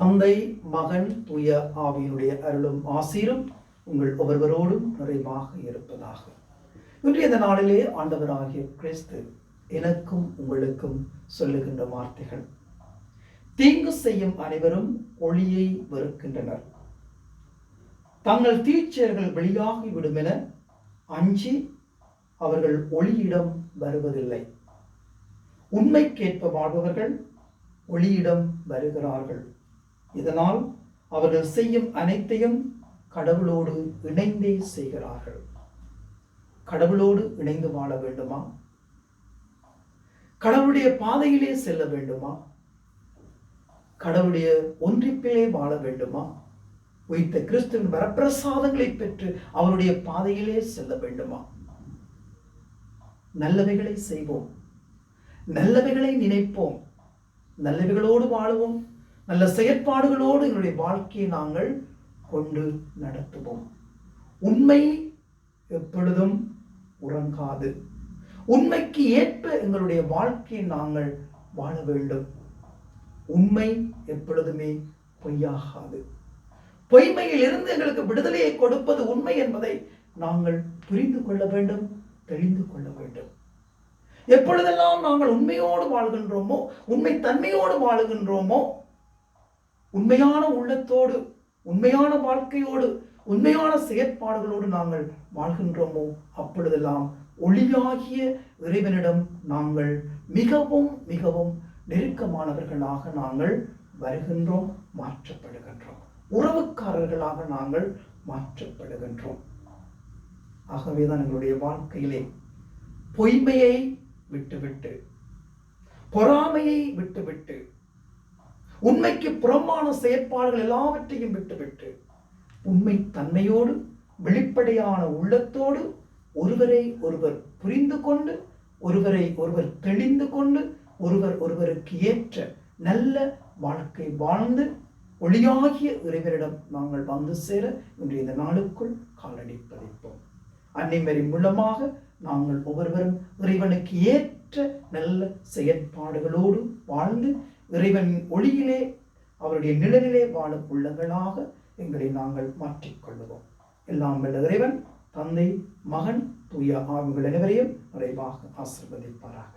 தந்தை மகன் தூய ஆவியினுடைய அருளும் ஆசீரும் உங்கள் ஒவ்வொருவரோடும் நிறைவாக இருப்பதாக. இன்றைய இந்த நாளிலே ஆண்டவராகிய கிறிஸ்து எனக்கும் உங்களுக்கும் சொல்லுகின்ற வார்த்தைகள். தீங்கு செய்யும் அனைவரும் ஒளியை வெறுக்கின்றனர். தங்கள் தீச்செயல்கள் வெளியாகி விடும் என அஞ்சி அவர்கள் ஒளியிடம் வருவதில்லை. உண்மைக்கேற்ப வாழ்பவர்கள் ஒளியிடம் வருகிறார்கள். இதனால் அவர்கள் செய்யும் அனைத்தையும் கடவுளோடு இணைந்தே செய்கிறார்கள். கடவுளோடு இணைந்து வாழ வேண்டுமா? கடவுளுடைய பாதையிலே செல்ல வேண்டுமா? கடவுளுடைய ஒன்றிப்பிலே வாழ வேண்டுமா? உயிர்த்த கிறிஸ்துவின் வரப்பிரசாதங்களை பெற்று அவருடைய பாதையிலே செல்ல வேண்டுமா? நல்லவைகளை செய்வோம். நல்லவைகளை நினைப்போம். நல்லவைகளோடு வாழுவோம். நல்ல செயற்பாடுகளோடு எங்களுடைய வாழ்க்கையை நாங்கள் கொண்டு நடத்துவோம். உண்மை எப்பொழுதும் உறங்காது. உண்மைக்கு ஏற்ப எங்களுடைய வாழ்க்கையை நாங்கள் வாழ வேண்டும். உண்மை எப்பொழுதுமே பொய்யாகாது. பொய்மையில் இருந்து எங்களுக்கு விடுதலையை கொடுப்பது உண்மை என்பதை நாங்கள் புரிந்து கொள்ள வேண்டும் தெரிந்து கொள்ள வேண்டும். எப்பொழுதெல்லாம் நாங்கள் உண்மையோடு வாழ்கின்றோமோ உண்மை தன்மையோடு வாழுகின்றோமோ உண்மையான உள்ளத்தோடு உண்மையான வாழ்க்கையோடு உண்மையான செயற்பாடுகளோடு நாங்கள் வாழ்கின்றோமோ அப்பொழுதெல்லாம் ஒளியாகிய இறைவனிடம் நாங்கள் மிகவும் மிகவும் நெருக்கமானவர்களாக நாங்கள் வருகின்றோம் மாற்றப்படுகின்றோம். உறவுக்காரர்களாக நாங்கள் மாற்றப்படுகின்றோம். ஆகவேதான் எங்களுடைய வாழ்க்கையிலே பொய்மையை விட்டுவிட்டு பொறாமையை விட்டுவிட்டு உண்மைக்கு புறமான செயற்பாடுகள் எல்லாவற்றையும் விட்டுவிட்டு உண்மை தன்மையோடு வெளிப்படையான உள்ளத்தோடு ஒருவரை ஒருவர் புரிந்து கொண்டு ஒருவரை ஒருவர் தெளிந்து கொண்டு ஒருவர் ஒருவருக்கு ஏற்ற நல்ல வாழ்க்கை வாழ்ந்து ஒளியாகிய இறைவரிடம் நாங்கள் வந்து சேர இன்றைய இந்த நாளுக்குள் காலடி பதிப்போம். அன்னைமரி மூலமாக நாங்கள் ஒவ்வொருவரும் இறைவனுக்கு ஏற்ற நல்ல செயற்பாடுகளோடு வாழ்ந்து இறைவன் ஒளியிலே அவருடைய நிழலிலே வாழும் உள்ளங்களாக எங்களை நாங்கள் மாற்றிக்கொள்வோம் எல்லாம் வல்ல இறைவன் தந்தை மகன் தூய ஆவிகள் அனைவரையும் நிறைவாக ஆசிர்வதிப்பாராக.